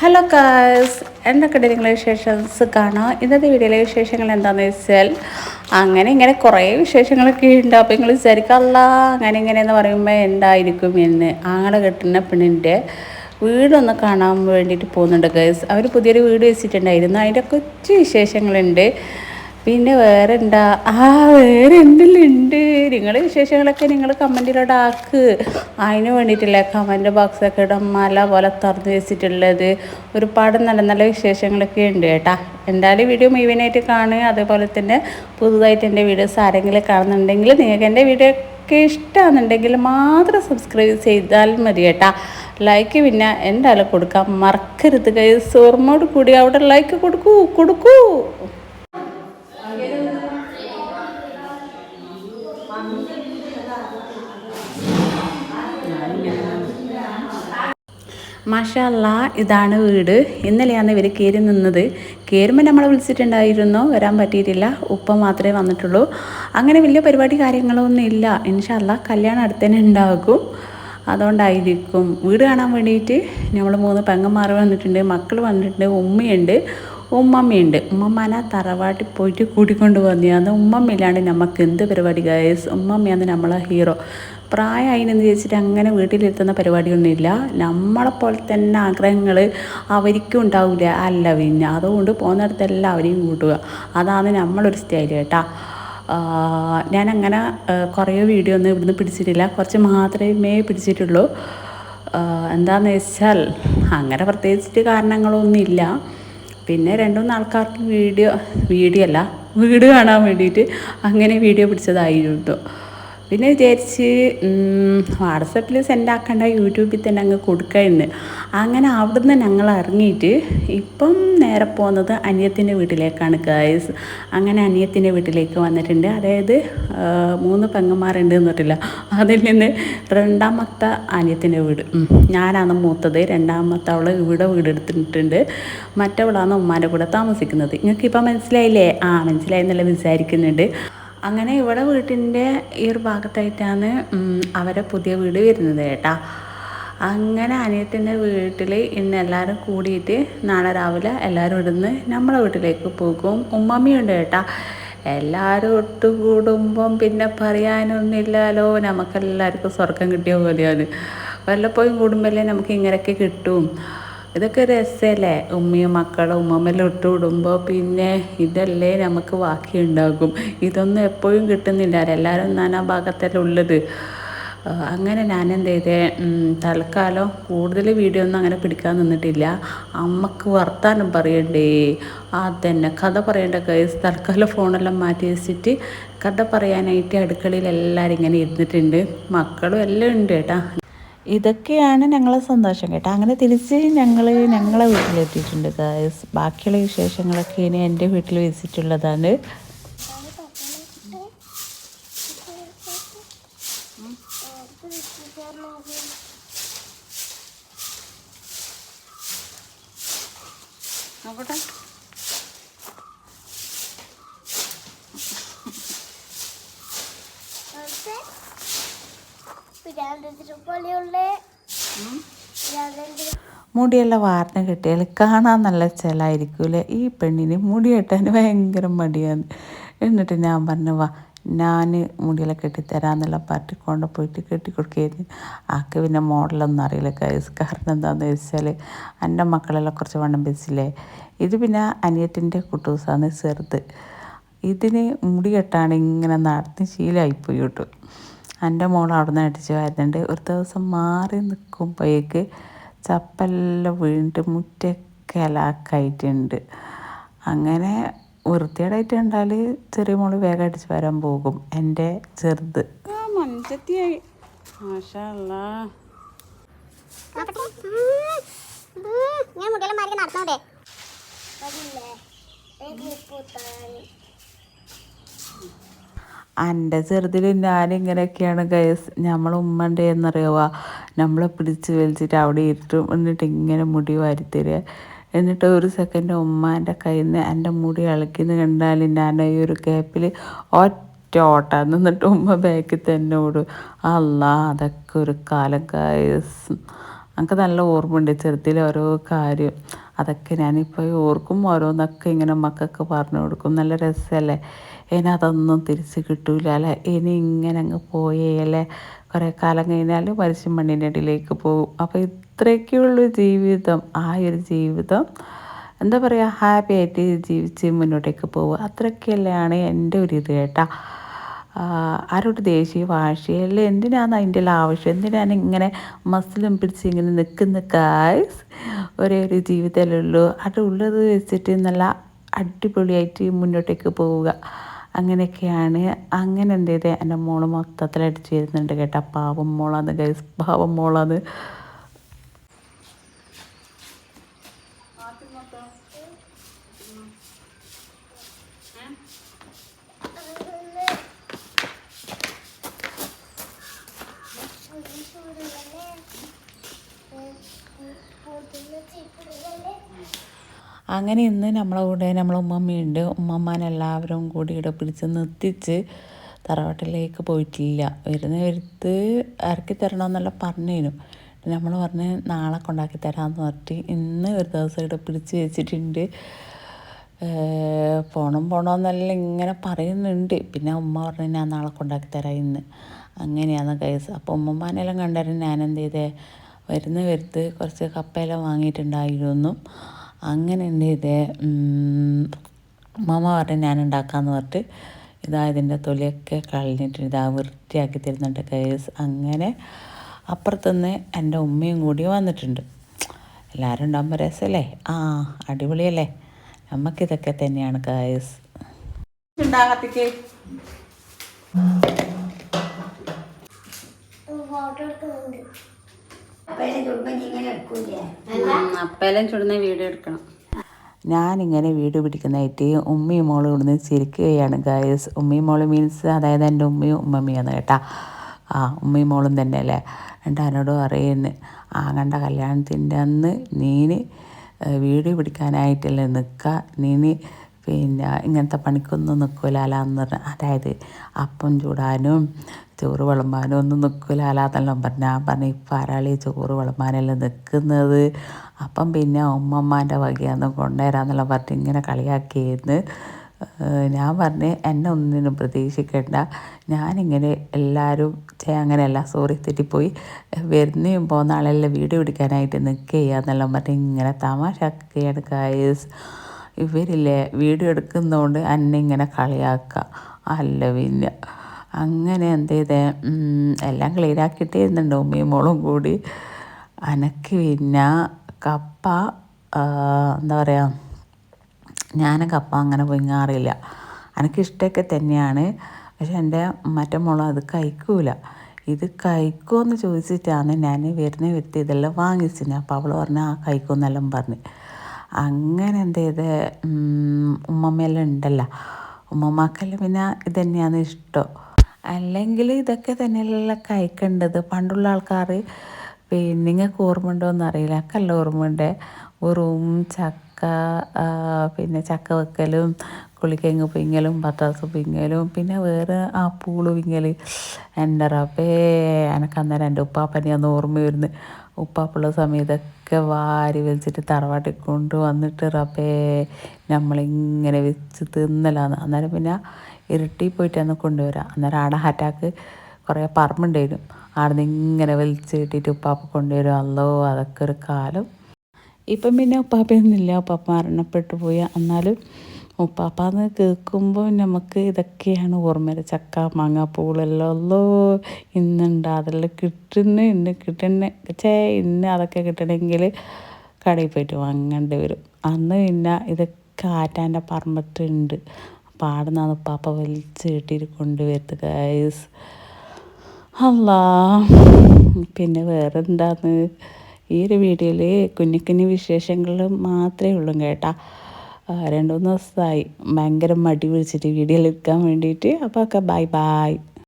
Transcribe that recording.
Hello കാസ് എന്തൊക്കെയുണ്ട് നിങ്ങളുടെ വിശേഷം? കാണാം ഇന്നത്തെ വീഡിയോയിലെ വിശേഷങ്ങൾ എന്താണെന്ന് വെച്ചാൽ അങ്ങനെ ഇങ്ങനെ കുറേ വിശേഷങ്ങളൊക്കെ ഉണ്ട്. അപ്പോൾ നിങ്ങൾ വിചാരിക്കാറില്ല അങ്ങനെ ഇങ്ങനെ എന്ന് പറയുമ്പോൾ എന്തായിരിക്കും എന്ന്. ആങ്ങളെ കെട്ടുന്ന പെണ്ണിന്റെ വീടൊന്ന് കാണാൻ വേണ്ടിയിട്ട് പോകുന്നുണ്ട് ഗേസ് അവർ പുതിയൊരു വീട് വെച്ചിട്ടുണ്ടായിരുന്നു. അതിന്റെ കൊച്ചു വിശേഷങ്ങളുണ്ട്. പിന്നെ വേറെ എന്താ ആ വേറെ എന്തെല്ലാം ഉണ്ട് നിങ്ങളുടെ വിശേഷങ്ങളൊക്കെ നിങ്ങൾ കമന്റിലോട്ട് ആക്ക്. അതിന് വേണ്ടിയിട്ടില്ല കമന്റ് ബോക്സൊക്കെ ഇടാൻ മല പോലെ തുറന്ന് വെച്ചിട്ടുള്ളത്. ഒരുപാട് നല്ല നല്ല വിശേഷങ്ങളൊക്കെ ഉണ്ട് കേട്ടാ. എന്തായാലും വീഡിയോ മുഴുവനായിട്ട് കാണുക. അതേപോലെ തന്നെ പുതുതായിട്ട് എന്റെ വീഡിയോസ് ആരെങ്കിലും കാണുന്നുണ്ടെങ്കിൽ നിങ്ങൾക്ക് എന്റെ വീഡിയോ ഒക്കെ ഇഷ്ടമാണെന്നുണ്ടെങ്കിൽ മാത്രം സബ്സ്ക്രൈബ് ചെയ്താൽ മതി കേട്ടാ. ലൈക്ക് പിന്നെ എന്തായാലും കൊടുക്കാം. മറക്കരുത് കൈ ഓർമ്മയോട് കൂടി അവിടെ ലൈക്ക് കൊടുക്കൂ. കൊടുക്കൂ. മാഷല്ല ഇതാണ് വീട്. ഇന്നലെയാണ് ഇവർ കയറി നിന്നത്. കയറുമ്പോൾ നമ്മളെ വിളിച്ചിട്ടുണ്ടായിരുന്നു? വരാൻ പറ്റിയിട്ടില്ല. ഉപ്പ മാത്രമേ വന്നിട്ടുള്ളൂ. അങ്ങനെ വലിയ പരിപാടി കാര്യങ്ങളൊന്നും ഇല്ല. ഇൻഷാല്ല കല്യാണം അടുത്തന്നെ ഉണ്ടാകും. അതുകൊണ്ടായിരിക്കും. വീട് കാണാൻ വേണ്ടിയിട്ട് നമ്മൾ മൂന്ന് പെങ്ങന്മാർ വന്നിട്ടുണ്ട്. മക്കൾ വന്നിട്ടുണ്ട്. ഉമ്മയുണ്ട്. ഉമ്മമ്മയുണ്ട്. ഉമ്മമ്മനെ തറവാട്ടിൽ പോയിട്ട് കൂട്ടിക്കൊണ്ട് വന്നതാണ്. ഉമ്മമ്മയിലാണ് നമുക്ക് എന്ത് പരിപാടി ഗൈസ് ഉമ്മമ്മയാണ് നമ്മളെ ഹീറോ പ്രായമായിനെന്ന് ചോദിച്ചിട്ട് അങ്ങനെ വീട്ടിലിരുത്തുന്ന പരിപാടിയൊന്നുമില്ല നമ്മളെപ്പോലെ തന്നെ ആഗ്രഹങ്ങൾ അവർക്കും ഉണ്ടാവില്ല അല്ല പിന്നെ അതുകൊണ്ട് പോകുന്നിടത്തെല്ലാം അവരെയും കൂട്ടുക. അതാണ് നമ്മളൊരു സ്റ്റൈൽ കേട്ടാ. ഞാനങ്ങനെ കുറേ വീഡിയോ ഒന്നും ഇവിടുന്ന് പിടിച്ചിട്ടില്ല. കുറച്ച് മാത്രമേ പിടിച്ചിട്ടുള്ളൂ. എന്താണെന്ന് വെച്ചാൽ അങ്ങനെ പ്രത്യേകിച്ചിട്ട് കാരണങ്ങളൊന്നുമില്ല. പിന്നെ രണ്ടുമൂന്ന് ആൾക്കാർക്ക് വീഡിയോ വീഡിയോ അല്ല വീട് കാണാൻ വേണ്ടിയിട്ട് അങ്ങനെ വീഡിയോ പിടിച്ചതായിരുന്നു. പിന്നെ വിചാരിച്ച് വാട്സപ്പിൽ സെൻഡ് ആക്കേണ്ട യൂട്യൂബിൽ തന്നെ അങ്ങ് കൊടുക്കാമെന്ന് അങ്ങനെ അവിടുന്ന് ഞങ്ങൾ ഇറങ്ങിയിട്ട് ഇപ്പം നേരെ പോകുന്നത് അനിയത്തിന്റെ വീട്ടിലേക്കാണ് ഗായ്സ് അങ്ങനെ അനിയത്തിന്റെ വീട്ടിലേക്ക് വന്നിട്ടുണ്ട്. അതായത് മൂന്ന് പെങ്ങന്മാരുണ്ട് എന്നിട്ടില്ല അതിൽ നിന്ന് രണ്ടാമത്തെ അനിയത്തിന്റെ വീട് ഞാനാണ് മൂത്തത്. രണ്ടാമത്തെ അവൾ ഇവിടെ വീടെടുത്തിട്ടുണ്ട് മറ്റവളാണ് ഉമ്മാന്റെ കൂടെ താമസിക്കുന്നത്. നിങ്ങൾക്ക് ഇപ്പം മനസ്സിലായില്ലേ? ആ മനസ്സിലായി എന്നല്ല വിചാരിക്കുന്നുണ്ട്. അങ്ങനെ ഇവിടെ വീട്ടിന്റെ ഈ ഒരു ഭാഗത്തായിട്ടാണ് അവരെ പുതിയ വീട് വരുന്നത് കേട്ടാ. അങ്ങനെ അനിയത്തിന്റെ വീട്ടിൽ ഇന്ന് എല്ലാവരും കൂടിയിട്ട് നാളെ രാവിലെ എല്ലാവരും ഇടുന്ന് നമ്മളെ വീട്ടിലേക്ക് പോകും. ഉമ്മമ്മയുണ്ട് കേട്ടാ. എല്ലാവരും ഒട്ടുകൂടുമ്പം പിന്നെ പറയാനൊന്നുമില്ലല്ലോ. നമുക്കെല്ലാവർക്കും സ്വർഗം കിട്ടിയ പോലെയാണ്. വല്ലപ്പോഴും കൂടുമ്പോഴല്ലേ നമുക്ക് ഇങ്ങനെയൊക്കെ കിട്ടും. ഇതൊക്കെ രസമല്ലേ ഉമ്മയും മക്കളും ഉമ്മമെല്ലാം ഇട്ട് വിടുമ്പോൾ പിന്നെ ഇതല്ലേ നമുക്ക് ബാക്കിയുണ്ടാകും. ഇതൊന്നും എപ്പോഴും കിട്ടുന്നില്ല. എല്ലാവരും നാനാ ഭാഗത്തല്ലേ ഉള്ളത് അങ്ങനെ ഞാൻ എന്ത് ചെയ്തേ തൽക്കാലം കൂടുതൽ വീഡിയോ ഒന്നും അങ്ങനെ പിടിക്കാൻ നിന്നിട്ടില്ല. അമ്മയ്ക്ക് വർത്താനം പറയണ്ടേ? അതന്നെ. കഥ പറയേണ്ട കേസ് തൽക്കാലം ഫോണെല്ലാം മാറ്റി വെച്ചിട്ട് കഥ പറയാനായിട്ട് അടുക്കളയിൽ എല്ലാവരും ഇങ്ങനെ ഇരുന്നിട്ടുണ്ട്. മക്കളും എല്ലാം ഉണ്ട് കേട്ടാ. ഇതൊക്കെയാണ് ഞങ്ങളെ സന്തോഷം കേട്ടോ. അങ്ങനെ തിരിച്ച് ഞങ്ങൾ ഞങ്ങളെ വീട്ടിലെത്തിയിട്ടുണ്ട് ബാക്കിയുള്ള വിശേഷങ്ങളൊക്കെ ഇനി എന്റെ വീട്ടിൽ വെച്ചിട്ടുള്ളതാണ്. മുടിയെല്ലാം വാർന്ന് കിട്ടിയാൽ കാണാൻ നല്ല ചിലായിരിക്കൂലേ? ഈ പെണ്ണിന് മുടി കെട്ടാൻ ഭയങ്കര മടിയാണ്. എന്നിട്ട് ഞാൻ പറഞ്ഞു വാ ഞാൻ മുടിയെല്ലാം കെട്ടിത്തരാമെന്നുള്ള പാർട്ടി കൊണ്ട് പോയിട്ട് കെട്ടിക്കൊടുക്കുകയായിരുന്നു. ആക്ക് പിന്നെ മോഡലൊന്നും അറിയില്ല കൈസ് കാരണം എന്താണെന്ന് വെച്ചാൽ എന്റെ മക്കളെല്ലാം കുറച്ച് വണ്ണം വെച്ചില്ലേ ഇത് പിന്നെ അനിയത്തിന്റെ കുട്ടൂസാണ് ചെറുത്. ഇതിന് മുടി കെട്ടാണ് ഇങ്ങനെ നടന്ന് ശീലമായിപ്പോയി കേട്ടു. എന്റെ മോൾ അവിടെ നിന്ന് അടിച്ച് വരുന്നുണ്ട്. ഒരു ദിവസം മാറി നിൽക്കുമ്പോഴേക്ക് ചപ്പെല്ലാം വീണിട്ട് മുറ്റൊക്കെ അലാക്കായിട്ടുണ്ട്. അങ്ങനെ വൃത്തിയേടായിട്ട് കണ്ടാൽ ചെറിയ മോൾ വേഗം അടിച്ച് വരാൻ പോകും. എന്റെ ചെറുത്. മഞ്ചത്തിയായി ഞാൻ മുടിയെല്ലാം മാറി നടന്നോടെ? എന്റെ ചെറുതിൽ ഞാനിങ്ങനെയൊക്കെയാണ് ഗൈസ് നമ്മൾ ഉമ്മന്റെ എന്നറിയുക നമ്മളെ പിടിച്ച് വലിച്ചിട്ട് അവിടെ ഇരുട്ടും എന്നിട്ട് ഇങ്ങനെ മുടി വാരിത്തരിക എന്നിട്ട് ഒരു സെക്കൻഡ് ഉമ്മാന്റെ കയ്യിൽ നിന്ന് എന്റെ മുടി ഇളക്കിന്ന് കണ്ടാൽ ഞാൻ ഈ ഒരു ഗ്യാപ്പിൽ ഒറ്റ ഓട്ടം എന്നിട്ട് ഉമ്മ ബാക്കിൽ തന്നെ ഓടും. അല്ല അതൊക്കെ ഒരു കാലം ഗൈസ് എനിക്ക് നല്ല ഓർമ്മയുണ്ട് ചെറുതിലെ ഓരോ കാര്യം. അതൊക്കെ ഞാനിപ്പോൾ ഓർക്കും ഓരോന്നൊക്കെ ഇങ്ങനെ മക്കൾക്ക് പറഞ്ഞു കൊടുക്കും. നല്ല രസമല്ലേ ഇനി അതൊന്നും തിരിച്ച് കിട്ടൂല അല്ലേ? ഇനി ഇങ്ങനെ അങ്ങ് പോയേലെ കുറേ കാലം കഴിഞ്ഞാൽ മരിച്ചും മണ്ണിന്റെ അടിയിലേക്ക് പോകും. അപ്പോൾ ഇത്രയൊക്കെയുള്ളൂ ജീവിതം ആ ഒരു ജീവിതം എന്താ പറയുക ഹാപ്പി ആയിട്ട് ജീവിച്ച് മുന്നോട്ടേക്ക് പോവുക. അത്രയൊക്കെയല്ലാണ് എന്റെ ഒരു ഇത് കേട്ടാ. ആരോട് ദേശീയ ഭാഷയല്ല എന്തിനാണ് അതിന്റെ ആവശ്യം? എന്തിനാണ് ഇങ്ങനെ മസിലും പിടിച്ച് ഇങ്ങനെ നിൽക്കുന്ന കായ്സ് ഒരേ ഒരു ജീവിതമല്ലേ ഉള്ളൂ. അത് ഉള്ളത് വെച്ചിട്ട് നല്ല അടിപൊളിയായിട്ട് മുന്നോട്ടേക്ക് പോവുക. അങ്ങനെയൊക്കെയാണ്. അങ്ങനെ എന്ത് ചെയ്ത്? എന്റെ മോൾ മൊത്തത്തിൽ അടിച്ചു വരുന്നുണ്ട് കേട്ടോ. പാവം മോളാന്ന് ഗൈസ് പാവം മോളാന്ന് അങ്ങനെ ഇന്ന് നമ്മളെ കൂടെ നമ്മളെ ഉമ്മമ്മയുണ്ട്. ഉമ്മമ്മനെല്ലാവരും കൂടി ഇവിടെ പിടിച്ച് നിർത്തിച്ച് തറവാട്ടിലേക്ക് പോയിട്ടില്ല. വരുന്ന വരുത്ത് ഇറക്കി തരണമെന്നല്ല പറഞ്ഞേനു നമ്മൾ പറഞ്ഞ് നാളെ കൊണ്ടാക്കി തരാമെന്ന് പറഞ്ഞിട്ട് ഇന്ന് ഒരു ദിവസം ഇവിടെ പിടിച്ച് വെച്ചിട്ടുണ്ട്. പോണം പോണമെന്നല്ല ഇങ്ങനെ പറയുന്നുണ്ട്. പിന്നെ ഉമ്മ പറഞ്ഞു ഞാൻ നാളെ കൊണ്ടാക്കി തരാം ഇന്ന്. അങ്ങനെയാണ് കൈസ് അപ്പോൾ ഉമ്മമാനെല്ലാം കണ്ടായിരുന്നു ഞാൻ എന്ത് ചെയ്തേ? വരുന്ന വരുത്ത് കുറച്ച് കപ്പയെല്ലാം വാങ്ങിയിട്ടുണ്ടായിരുന്നു. അങ്ങനെ എന്റെ ഇതേ മാമ പറഞ്ഞു ഞാൻ ഉണ്ടാക്കാമെന്ന് പറഞ്ഞിട്ട് ഇതാ ഇതിന്റെ തൊലിയൊക്കെ കളഞ്ഞിട്ട് ഇതാ വൃത്തിയാക്കി തരുന്നുണ്ട് കേസ് അങ്ങനെ അപ്പുറത്തുനിന്ന് എന്റെ ഉമ്മയും കൂടി വന്നിട്ടുണ്ട്. എല്ലാവരും ഉണ്ടാകുമ്പോൾ രസമല്ലേ ആ അടിപൊളിയല്ലേ? നമുക്കിതൊക്കെ തന്നെയാണ് കേസ് ഉണ്ടാകത്തേക്ക്. അപ്പേലും ചുടുന്ന വീഡിയോ എടുക്കണം. ഞാനിങ്ങനെ വീഡിയോ പിടിക്കുന്നതായിട്ട് ഉമ്മയും മോളും ഇവിടുന്ന് ചിരിക്കുകയാണ് ഗായസ് ഉമ്മയും മോളും മീൻസ് അതായത് എന്റെ ഉമ്മയും ഉമ്മമ്മയാണ് കേട്ടാ. ആ ഉമ്മയും മോളും തന്നെ അല്ലേ? എന്നിട്ട് എന്നോട് പറയുന്നു ആ കണ്ട കല്യാണത്തിന്റെ അന്ന് നീന് വീഡിയോ പിടിക്കാനായിട്ടല്ലേ നിൽക്കുക നീന് പിന്നെ ഇങ്ങനത്തെ പണിക്കൊന്നും നിൽക്കില്ല അല്ലാന്ന് പറഞ്ഞാൽ അതായത് അപ്പം ചൂടാനും ചോറ് വിളമ്പാനും ഒന്നും നിൽക്കില്ലാന്നെല്ലാം പറഞ്ഞു. ഞാൻ പറഞ്ഞു ഇപ്പം ആരാളി ചോറ് വിളമ്പാനെല്ലാം നിൽക്കുന്നത്? അപ്പം പിന്നെ ഉമ്മമ്മാന്റെ വകയാന്ന് കൊണ്ടുവരാമെന്നെല്ലാം പറഞ്ഞിട്ട് ഇങ്ങനെ കളിയാക്കിയിരുന്നു. ഞാൻ പറഞ്ഞ് എന്നെ ഒന്നിനും പ്രതീക്ഷിക്കേണ്ട. ഞാനിങ്ങനെ എല്ലാവരും അങ്ങനെയല്ല സോറി തെറ്റിപ്പോയി. വരുന്നേയും പോകുന്ന ആളെല്ലാം വീഡിയോ പിടിക്കാനായിട്ട് നിൽക്കുക എന്നെല്ലാം പറഞ്ഞ് ഇങ്ങനെ തമാശക്കുകയാണ് കായസ് ഇവരില്ലേ വീഡിയോ എടുക്കുന്നതുകൊണ്ട് എന്നെ ഇങ്ങനെ കളിയാക്കുക. അല്ല പിന്നെ അങ്ങനെ എന്ത് ചെയ്തേ? എല്ലാം ക്ലീനാക്കിയിട്ടേ ഇരുന്നുണ്ട് ഉമ്മയും മോളും കൂടി. അനക്ക് പിന്നെ കപ്പ എന്താ പറയുക ഞാൻ കപ്പ അങ്ങനെ വിങ്ങാറില്ല എനിക്കിഷ്ടമൊക്കെ തന്നെയാണ്. പക്ഷെ എന്റെ മറ്റേ മോളും അത് കഴിക്കൂല. ഇത് കഴിക്കുമെന്ന് ചോദിച്ചിട്ടാണ് ഞാൻ വരുന്ന വ്യക്തി ഇതെല്ലാം വാങ്ങിച്ചിന് അപ്പോൾ അവൾ പറഞ്ഞ ആ കഴിക്കുമെന്നെല്ലാം പറഞ്ഞ്. അങ്ങനെ എന്ത് ചെയ്ത്? ഉമ്മമ്മയെല്ലാം ഉണ്ടല്ലോ. ഉമ്മമ്മക്കെല്ലാം പിന്നെ ഇത് തന്നെയാണ് ഇഷ്ടം. അല്ലെങ്കിൽ ഇതൊക്കെ തന്നെയല്ല കഴിക്കേണ്ടത്. പണ്ടുള്ള ആൾക്കാർ പിന്നെ നിങ്ങൾക്ക് ഓർമ്മ ഉണ്ടോ എന്നറിയില്ല. അക്കല്ല ഓർമ്മയുണ്ട്. വെറും ചക്ക പിന്നെ ചക്ക വെക്കലും കുളിക്കങ്ങ് പിങ്ങലും പത്താസ് പിങ്ങലും പിന്നെ വേറെ ആ പൂൾ പിങ്ങൽ എന്റെ റബ്ബേ എനക്കന്നേരം എന്റെ ഉപ്പാപ്പനെ അന്ന് ഓർമ്മ വരുന്നു. ഉപ്പാപ്പുള്ള സമയത്തൊക്കെ വാരി വെച്ചിട്ട് തറവാട്ടിൽ കൊണ്ട് വന്നിട്ട് റബ്ബേ നമ്മളിങ്ങനെ വെച്ച് തിന്നലാന്ന്. അന്നേരം പിന്നെ ഇരുട്ടി പോയിട്ടാണ് കൊണ്ടുവരാം. അന്നേരം ആടെ ഹറ്റാക്ക് കുറേ പറമ്പുണ്ടായിരുന്നു. ആടെ ഇങ്ങനെ വലിച്ച് കിട്ടിയിട്ട് ഉപ്പാപ്പ കൊണ്ടുവരും. അല്ലോ അതൊക്കെ ഒരു കാലം. ഇപ്പം പിന്നെ ഉപ്പാപ്പയൊന്നുമില്ല. ഉപ്പാപ്പ മരണപ്പെട്ടു പോയി. എന്നാലും ഉപ്പാപ്പാന്ന് കേൾക്കുമ്പോൾ നമുക്ക് ഇതൊക്കെയാണ് ഓർമ്മ ചക്ക മാങ്ങ പൂളെല്ലാം ഉള്ളൂ ഇന്നുണ്ട് അതെല്ലാം കിട്ടുന്നു ഇന്ന് കിട്ടുന്ന. ചേ ഇന്ന് അതൊക്കെ കിട്ടണമെങ്കിൽ കടയിൽ പോയിട്ട് വാങ്ങേണ്ടി വരും. അന്ന് പിന്നെ ഇതൊക്കെ ആറ്റാന്റെ പറമ്പത്തുണ്ട് പാടുന്നാണ് പാപ്പ വലിച്ച് കെട്ടിയിട്ട് കൊണ്ടുവരുന്നത് ഗൈസ് അല്ല പിന്നെ വേറെ എന്താന്ന് ഈ ഒരു വീഡിയോയിൽ കുഞ്ഞു കുഞ്ഞു വിശേഷങ്ങൾ മാത്രമേ ഉള്ളൂ കേട്ടാ. രണ്ട് മൂന്ന് ദിവസമായി. ഭയങ്കര മടി പിടിച്ചിട്ട് വീഡിയോയിൽ എടുക്കാൻ വേണ്ടിയിട്ട്. അപ്പോൾ ഒക്കെ ബൈ ബൈ